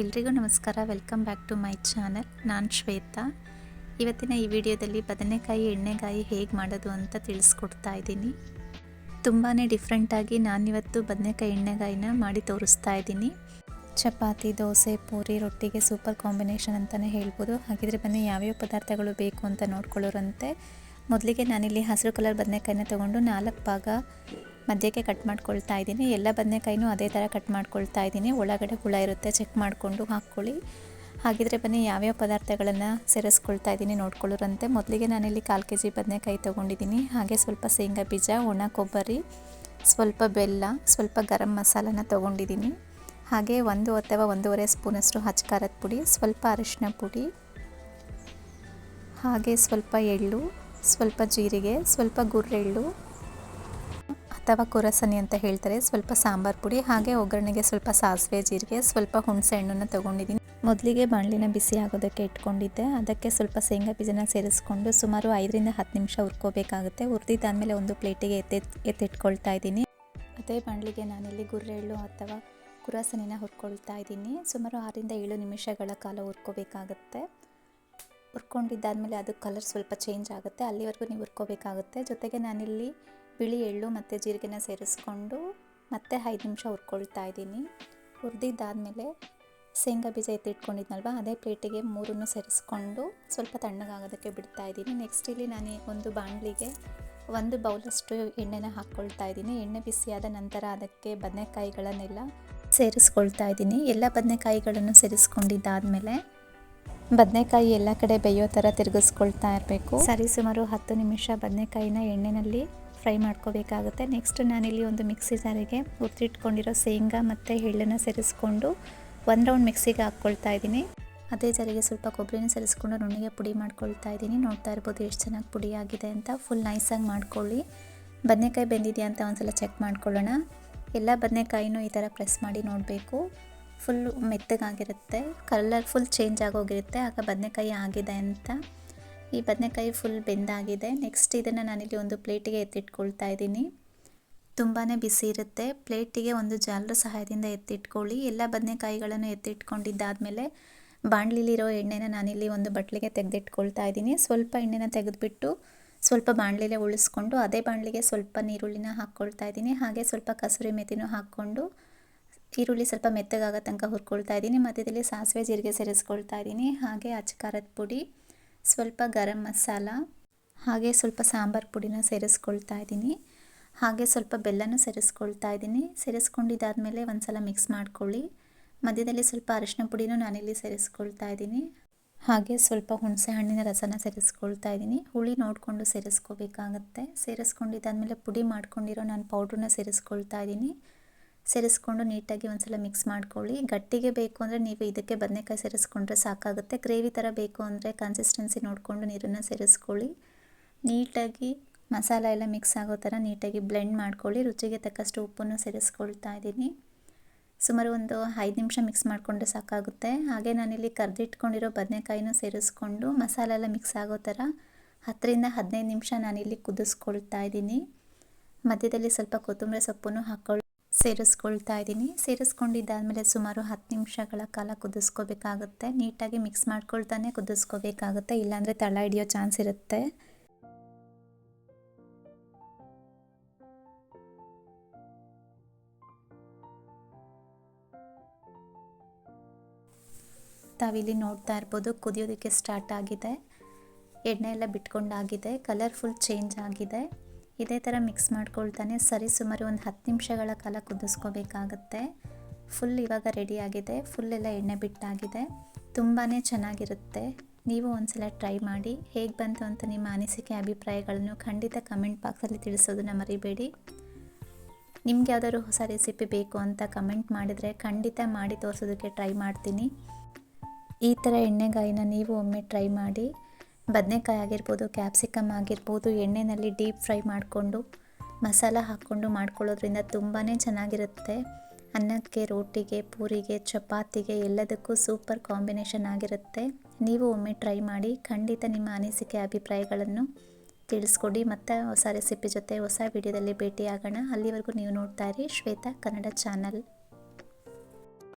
ಎಲ್ರಿಗೂ ನಮಸ್ಕಾರ. Welcome back to my channel ನಾನು ಶ್ವೇತಾ. ಇವತ್ತಿನ ಈ ವಿಡಿಯೋದಲ್ಲಿ ಬದನೆಕಾಯಿ, ಎಣ್ಣೆಗಾಯಿ ಹೇಗೆ ಮಾಡೋದು ಅಂತ ತಿಳಿಸ್ಕೊಡ್ತಾ ಇದ್ದೀನಿ. ತುಂಬಾ ಡಿಫ್ರೆಂಟಾಗಿ ನಾನಿವತ್ತು ಬದನೆಕಾಯಿ, ಎಣ್ಣೆಗಾಯಿನ ಮಾಡಿ ತೋರಿಸ್ತಾ ಇದ್ದೀನಿ. ಚಪಾತಿ, ದೋಸೆ, ಪೂರಿ, ರೊಟ್ಟಿಗೆ ಸೂಪರ್ ಕಾಂಬಿನೇಷನ್ ಅಂತಲೇ ಹೇಳ್ಬೋದು. ಹಾಗಿದ್ರೆ ಬನ್ನಿ ಯಾವ್ಯಾವ ಪದಾರ್ಥಗಳು ಬೇಕು ಅಂತ ನೋಡ್ಕೊಳ್ಳೋರಂತೆ. ಮೊದಲಿಗೆ ನಾನಿಲ್ಲಿ ಹಸಿರು ಕಲರ್ ಬದನೆಕಾಯಿನ ತೊಗೊಂಡು ನಾಲ್ಕು ಭಾಗ ಮಧ್ಯಕ್ಕೆ ಕಟ್ ಮಾಡ್ಕೊಳ್ತಾ ಇದ್ದೀನಿ. ಎಲ್ಲ ಬದನೆಕಾಯಿನೂ ಅದೇ ಥರ ಕಟ್ ಮಾಡ್ಕೊಳ್ತಾ ಇದ್ದೀನಿ. ಒಳಗಡೆ ಹುಳ ಇರುತ್ತೆ ಚೆಕ್ ಮಾಡಿಕೊಂಡು ಹಾಕ್ಕೊಳ್ಳಿ. ಹಾಗಿದ್ರೆ ಬನ್ನಿ, ಯಾವ್ಯಾವ ಪದಾರ್ಥಗಳನ್ನು ಸೇರಿಸ್ಕೊಳ್ತಾ ಇದ್ದೀನಿ ನೋಡ್ಕೊಳ್ಳೋರಂತೆ. ಮೊದಲಿಗೆ ನಾನಿಲ್ಲಿ ಕಾಲು ಕೆ ಜಿ ಬದನೆಕಾಯಿ ತೊಗೊಂಡಿದ್ದೀನಿ. ಹಾಗೆ ಸ್ವಲ್ಪ ಶೇಂಗಾ ಬೀಜ, ಒಣ ಕೊಬ್ಬರಿ, ಸ್ವಲ್ಪ ಬೆಲ್ಲ, ಸ್ವಲ್ಪ ಗರಂ ಮಸಾಲನ ತೊಗೊಂಡಿದ್ದೀನಿ. ಹಾಗೆ ಒಂದು ಅಥವಾ ಒಂದೂವರೆ ಸ್ಪೂನಷ್ಟು ಹಚ್ಕಾರದ ಪುಡಿ, ಸ್ವಲ್ಪ ಅರಿಶಿನ ಪುಡಿ, ಹಾಗೆ ಸ್ವಲ್ಪ ಎಳ್ಳು ಸ್ವಲ್ಪ ಜೀರಿಗೆ, ಸ್ವಲ್ಪ ಗುರ್ರೆಳ್ಳು ಅಥವಾ ಕುರಸನಿ ಅಂತ ಹೇಳ್ತಾರೆ. ಸ್ವಲ್ಪ ಸಾಂಬಾರು ಪುಡಿ, ಹಾಗೆ ಒಗ್ಗರಣೆಗೆ ಸ್ವಲ್ಪ ಸಾಸಿವೆ, ಜೀರಿಗೆ, ಸ್ವಲ್ಪ ಹುಣಸೆ ಹಣ್ಣನ್ನು ತೊಗೊಂಡಿದ್ದೀನಿ. ಮೊದಲಿಗೆ ಬಾಣಲಿನ ಬಿಸಿ ಆಗೋದಕ್ಕೆ ಇಟ್ಕೊಂಡಿದ್ದೆ. ಅದಕ್ಕೆ ಸ್ವಲ್ಪ ಶೇಂಗಾ ಬೀಜನ ಸೇರಿಸ್ಕೊಂಡು ಸುಮಾರು ಐದರಿಂದ ಹತ್ತು ನಿಮಿಷ ಹುರ್ಕೋಬೇಕಾಗುತ್ತೆ. ಹುರಿದಿದ್ದಾದಮೇಲೆ ಒಂದು ಪ್ಲೇಟಿಗೆ ಎತ್ತಿ ಎತ್ತಿಟ್ಕೊಳ್ತಾ ಇದ್ದೀನಿ. ಅದೇ ಬಾಣಲಿಗೆ ನಾನಿಲ್ಲಿ ಗುರ್ರೆಳ್ಳು ಅಥವಾ ಕುರಾಸನಿನ ಹುರ್ಕೊಳ್ತಾ ಇದ್ದೀನಿ. ಸುಮಾರು ಆರರಿಂದ ಏಳು ನಿಮಿಷಗಳ ಕಾಲ ಹುರ್ಕೋಬೇಕಾಗುತ್ತೆ. ಹುರ್ಕೊಂಡಿದ್ದಾದಮೇಲೆ ಅದು ಕಲರ್ ಸ್ವಲ್ಪ ಚೇಂಜ್ ಆಗುತ್ತೆ. ಅಲ್ಲಿವರೆಗೂ ನೀವು ಹುರ್ಕೋಬೇಕಾಗುತ್ತೆ. ಜೊತೆಗೆ ನಾನಿಲ್ಲಿ ಬಿಳಿ ಎಳ್ಳು ಮತ್ತು ಜೀರಿಗೆನ ಸೇರಿಸ್ಕೊಂಡು ಮತ್ತೆ ಐದು ನಿಮಿಷ ಹುರ್ಕೊಳ್ತಾ ಇದ್ದೀನಿ. ಹುರಿದಿದ್ದಾದಮೇಲೆ ಶೇಂಗಾ ಬೀಜ ಎತ್ತಿಟ್ಕೊಂಡಿದ್ನಲ್ವ, ಅದೇ ಪ್ಲೇಟಿಗೆ ಮೂರನ್ನು ಸೇರಿಸ್ಕೊಂಡು ಸ್ವಲ್ಪ ತಣ್ಣಗಾಗೋದಕ್ಕೆ ಬಿಡ್ತಾ ಇದ್ದೀನಿ. ನೆಕ್ಸ್ಟ್ ಇಲ್ಲಿ ನಾನು ಒಂದು ಬಾಣಲಿಗೆ ಒಂದು ಬೌಲಷ್ಟು ಎಣ್ಣೆನ ಹಾಕ್ಕೊಳ್ತಾ ಇದ್ದೀನಿ. ಎಣ್ಣೆ ಬಿಸಿಯಾದ ನಂತರ ಅದಕ್ಕೆ ಬದನೆಕಾಯಿಗಳನ್ನೆಲ್ಲ ಸೇರಿಸ್ಕೊಳ್ತಾ ಇದ್ದೀನಿ. ಎಲ್ಲ ಬದನೆಕಾಯಿಗಳನ್ನು ಸೇರಿಸ್ಕೊಂಡಿದ್ದಾದಮೇಲೆ ಬದನೆಕಾಯಿ ಎಲ್ಲ ಕಡೆ ಬೇಯೋ ಥರ ತಿರುಗಿಸ್ಕೊಳ್ತಾ ಇರಬೇಕು. ಸರಿ, ಸುಮಾರು ಹತ್ತು ನಿಮಿಷ ಬದನೆಕಾಯಿನ ಎಣ್ಣೆಯಲ್ಲಿ ಫ್ರೈ ಮಾಡ್ಕೋಬೇಕಾಗುತ್ತೆ. ನೆಕ್ಸ್ಟ್ ನಾನಿಲ್ಲಿ ಒಂದು ಮಿಕ್ಸಿ ಜಾರಿಗೆ ಹುರಿದಿಟ್ಕೊಂಡಿರೋ ಶೇಂಗಾ ಮತ್ತು ಎಳ್ಳನ್ನು ಸೇರಿಸ್ಕೊಂಡು ಒಂದು ರೌಂಡ್ ಮಿಕ್ಸಿಗೆ ಹಾಕ್ಕೊಳ್ತಾ ಇದ್ದೀನಿ. ಅದೇ ಜಾರಿಗೆ ಸ್ವಲ್ಪ ಕೊಬ್ಬರಿನ ಸೇರಿಸ್ಕೊಂಡು ನುಣ್ಣಿಗೆ ಪುಡಿ ಮಾಡ್ಕೊಳ್ತಾ ಇದ್ದೀನಿ. ನೋಡ್ತಾ ಇರ್ಬೋದು ಎಷ್ಟು ಚೆನ್ನಾಗಿ ಪುಡಿ ಆಗಿದೆ ಅಂತ. ಫುಲ್ ನೈಸಾಗಿ ಮಾಡ್ಕೊಳ್ಳಿ. ಬದನೆಕಾಯಿ ಬೆಂದಿದೆಯಾ ಅಂತ ಒಂದ್ಸಲ ಚೆಕ್ ಮಾಡ್ಕೊಳ್ಳೋಣ. ಎಲ್ಲ ಬದನೆಕಾಯಿನೂ ಈ ಥರ ಪ್ರೆಸ್ ಮಾಡಿ ನೋಡಬೇಕು. ಫುಲ್ ಮೆತ್ತಗಾಗಿರುತ್ತೆ ಕಲರ್ ಫುಲ್ ಚೇಂಜ್ ಆಗೋಗಿರುತ್ತೆ, ಆಗ ಬದನೆಕಾಯಿ ಆಗಿದೆ ಅಂತ. ಈ ಬದನೆಕಾಯಿ ಫುಲ್ ಬೆಂದಾಗಿದೆ. ನೆಕ್ಸ್ಟ್ ಇದನ್ನು ನಾನಿಲ್ಲಿ ಒಂದು ಪ್ಲೇಟಿಗೆ ಎತ್ತಿಟ್ಕೊಳ್ತಾ ಇದ್ದೀನಿ. ತುಂಬಾ ಬಿಸಿ ಇರುತ್ತೆ. ಪ್ಲೇಟಿಗೆ ಒಂದು ಜಾಲರ ಸಹಾಯದಿಂದ ಎತ್ತಿಟ್ಕೊಳ್ಳಿ. ಎಲ್ಲ ಬದನೆಕಾಯಿಗಳನ್ನು ಎತ್ತಿಟ್ಕೊಂಡಿದ್ದಾದಮೇಲೆ ಬಾಣಲಿಲಿರೋ ಎಣ್ಣೆನ ನಾನಿಲ್ಲಿ ಒಂದು ಬಟ್ಲಿಗೆ ತೆಗೆದಿಟ್ಕೊಳ್ತಾ ಇದ್ದೀನಿ. ಸ್ವಲ್ಪ ಎಣ್ಣೆನ ತೆಗೆದುಬಿಟ್ಟು ಸ್ವಲ್ಪ ಬಾಣಲಿಲೆ ಉಳಿಸ್ಕೊಂಡು, ಅದೇ ಬಾಣಲಿಗೆ ಸ್ವಲ್ಪ ನೀರುಳ್ಳಿನ ಹಾಕ್ಕೊಳ್ತಾ ಇದ್ದೀನಿ. ಹಾಗೆ ಸ್ವಲ್ಪ ಕಸೂರಿ ಮೆಥಿನೂ ಹಾಕ್ಕೊಂಡು ಈರುಳ್ಳಿ ಸ್ವಲ್ಪ ಮೆತ್ತಗಾಗೋ ತನಕ ಹುರ್ಕೊಳ್ತಾ ಇದ್ದೀನಿ. ಮಧ್ಯದಲ್ಲಿ ಸಾಸಿವೆ, ಜೀರಿಗೆ ಸೇರಿಸ್ಕೊಳ್ತಾ ಇದ್ದೀನಿ. ಹಾಗೆ ಅಚ್ಚಕಾರದ ಪುಡಿ, ಸ್ವಲ್ಪ ಗರಂ ಮಸಾಲ, ಹಾಗೆ ಸ್ವಲ್ಪ ಸಾಂಬಾರು ಪುಡಿನ ಸೇರಿಸ್ಕೊಳ್ತಾ ಇದ್ದೀನಿ. ಹಾಗೆ ಸ್ವಲ್ಪ ಬೆಲ್ಲನೂ ಸೇರಿಸ್ಕೊಳ್ತಾ ಇದ್ದೀನಿ. ಸೇರಿಸ್ಕೊಂಡಿದ್ದಾದಮೇಲೆ ಒಂದು ಸಲ ಮಿಕ್ಸ್ ಮಾಡ್ಕೊಳ್ಳಿ. ಮಧ್ಯದಲ್ಲಿ ಸ್ವಲ್ಪ ಅರಿಶಿನ ಪುಡಿನೂ ನಾನಿಲ್ಲಿ ಸೇರಿಸ್ಕೊಳ್ತಾ ಇದ್ದೀನಿ. ಹಾಗೆ ಸ್ವಲ್ಪ ಹುಣಸೆ ಹಣ್ಣಿನ ರಸನ ಸೇರಿಸ್ಕೊಳ್ತಾ ಇದ್ದೀನಿ. ಹುಳಿ ನೋಡಿಕೊಂಡು ಸೇರಿಸ್ಕೋಬೇಕಾಗತ್ತೆ. ಸೇರಿಸ್ಕೊಂಡಿದ್ದಾದಮೇಲೆ ಪುಡಿ ಮಾಡ್ಕೊಂಡಿರೋ ನಾನು ಪೌಡ್ರನ್ನ ಸೇರಿಸ್ಕೊಳ್ತಾ ಇದ್ದೀನಿ. ಸೇರಿಸ್ಕೊಂಡು ನೀಟಾಗಿ ಒಂದ್ಸಲ ಮಿಕ್ಸ್ ಮಾಡ್ಕೊಳ್ಳಿ. ಗಟ್ಟಿಗೆ ಬೇಕು ಅಂದರೆ ನೀವು ಇದಕ್ಕೆ ಬದನೆಕಾಯಿ ಸೇರಿಸ್ಕೊಂಡ್ರೆ ಸಾಕಾಗುತ್ತೆ. ಗ್ರೇವಿ ಥರ ಬೇಕು ಅಂದರೆ ಕನ್ಸಿಸ್ಟೆನ್ಸಿ ನೋಡಿಕೊಂಡು ನೀರನ್ನು ಸೇರಿಸ್ಕೊಳ್ಳಿ. ನೀಟಾಗಿ ಮಸಾಲ ಎಲ್ಲ ಮಿಕ್ಸ್ ಆಗೋ ಥರ ನೀಟಾಗಿ ಬ್ಲೆಂಡ್ ಮಾಡ್ಕೊಳ್ಳಿ. ರುಚಿಗೆ ತಕ್ಕಷ್ಟು ಉಪ್ಪನ್ನು ಸೇರಿಸ್ಕೊಳ್ತಾ ಇದ್ದೀನಿ. ಸುಮಾರು ಒಂದು ಐದು ನಿಮಿಷ ಮಿಕ್ಸ್ ಮಾಡಿಕೊಂಡ್ರೆ ಸಾಕಾಗುತ್ತೆ. ಹಾಗೆ ನಾನಿಲ್ಲಿ ಕರೆದಿಟ್ಕೊಂಡಿರೋ ಬದನೆಕಾಯಿನೂ ಸೇರಿಸ್ಕೊಂಡು ಮಸಾಲ ಎಲ್ಲ ಮಿಕ್ಸ್ ಆಗೋ ಥರ ಹತ್ತರಿಂದ ಹದಿನೈದು ನಿಮಿಷ ನಾನಿಲ್ಲಿ ಕುದಿಸ್ಕೊಳ್ತಾ ಇದ್ದೀನಿ. ಮಧ್ಯದಲ್ಲಿ ಸ್ವಲ್ಪ ಕೊತ್ತಂಬರಿ ಸೊಪ್ಪನ್ನು ಹಾಕ್ಕೊಳ್ಳಿ. ಸೇರಿಸ್ಕೊಳ್ತಾ ಇದ್ದೀನಿ. ಸೇರಿಸ್ಕೊಂಡಿದ್ದಾದಮೇಲೆ ಸುಮಾರು ಹತ್ತು ನಿಮಿಷಗಳ ಕಾಲ ಕುದಿಸ್ಕೋಬೇಕಾಗುತ್ತೆ. ನೀಟಾಗಿ ಮಿಕ್ಸ್ ಮಾಡ್ಕೊಳ್ತಾನೆ ಕುದಿಸ್ಕೋಬೇಕಾಗುತ್ತೆ. ಇಲ್ಲಾಂದರೆ ತಳ ಹಿಡಿಯೋ ಚಾನ್ಸ್ ಇರುತ್ತೆ. ತಾವಿಲ್ಲಿ ನೋಡ್ತಾ ಇರ್ಬೋದು, ಕುದಿಯೋದಕ್ಕೆ ಸ್ಟಾರ್ಟ್ ಆಗಿದೆ. ಎಣ್ಣೆ ಎಲ್ಲ ಬಿಟ್ಕೊಂಡಾಗಿದೆ. ಕಲರ್ಫುಲ್ ಚೇಂಜ್ ಆಗಿದೆ. ಇದೇ ಥರ ಮಿಕ್ಸ್ ಮಾಡ್ಕೊಳ್ತಾನೆ. ಸರಿ, ಸುಮಾರು ಒಂದು ಹತ್ತು ನಿಮಿಷಗಳ ಕಾಲ ಕುದಿಸ್ಕೋಬೇಕಾಗತ್ತೆ. ಫುಲ್ ಇವಾಗ ರೆಡಿಯಾಗಿದೆ ಫುಲ್ ಎಲ್ಲ ಎಣ್ಣೆ ಬಿಟ್ಟಾಗಿದೆ. ತುಂಬಾ ಚೆನ್ನಾಗಿರುತ್ತೆ. ನೀವು ಒಂದ್ಸಲ ಟ್ರೈ ಮಾಡಿ. ಹೇಗೆ ಬಂತು ಅಂತ ನಿಮ್ಮ ಅನಿಸಿಕೆ, ಅಭಿಪ್ರಾಯಗಳನ್ನು ಖಂಡಿತ ಕಮೆಂಟ್ ಬಾಕ್ಸಲ್ಲಿ ತಿಳಿಸೋದನ್ನು ಮರಿಬೇಡಿ. ನಿಮ್ಗೆ ಯಾವ್ದಾದ್ರು ಹೊಸ ರೆಸಿಪಿ ಬೇಕು ಅಂತ ಕಮೆಂಟ್ ಮಾಡಿದರೆ ಖಂಡಿತ ಮಾಡಿ ತೋರಿಸೋದಕ್ಕೆ ಟ್ರೈ ಮಾಡ್ತೀನಿ. ಈ ಥರ ಎಣ್ಣೆಗಾಯಿನ ನೀವು ಒಮ್ಮೆ ಟ್ರೈ ಮಾಡಿ. ಬದನೆಕಾಯಿ ಆಗಿರ್ಬೋದು ಕ್ಯಾಪ್ಸಿಕಮ್ ಆಗಿರ್ಬೋದು ಎಣ್ಣೆಯಲ್ಲಿ ಡೀಪ್ ಫ್ರೈ ಮಾಡಿಕೊಂಡು, ಮಸಾಲ ಹಾಕ್ಕೊಂಡು ಮಾಡ್ಕೊಳ್ಳೋದ್ರಿಂದ ತುಂಬಾ ಚೆನ್ನಾಗಿರುತ್ತೆ. ಅನ್ನಕ್ಕೆ, ರೋಟಿಗೆ, ಪೂರಿಗೆ, ಚಪಾತಿಗೆ ಎಲ್ಲದಕ್ಕೂ ಸೂಪರ್ ಕಾಂಬಿನೇಷನ್ ಆಗಿರುತ್ತೆ. ನೀವು ಒಮ್ಮೆ ಟ್ರೈ ಮಾಡಿ, ಖಂಡಿತ ನಿಮ್ಮ ಅನಿಸಿಕೆ, ಅಭಿಪ್ರಾಯಗಳನ್ನು ತಿಳಿಸ್ಕೊಡಿ. ಮತ್ತು ಹೊಸ ರೆಸಿಪಿ ಜೊತೆ ಹೊಸ ವಿಡಿಯೋದಲ್ಲಿ ಭೇಟಿಯಾಗೋಣ. ಅಲ್ಲಿವರೆಗೂ ನೀವು ನೋಡ್ತಾ ಇರಿ ಶ್ವೇತಾ ಕನ್ನಡ ಚಾನಲ್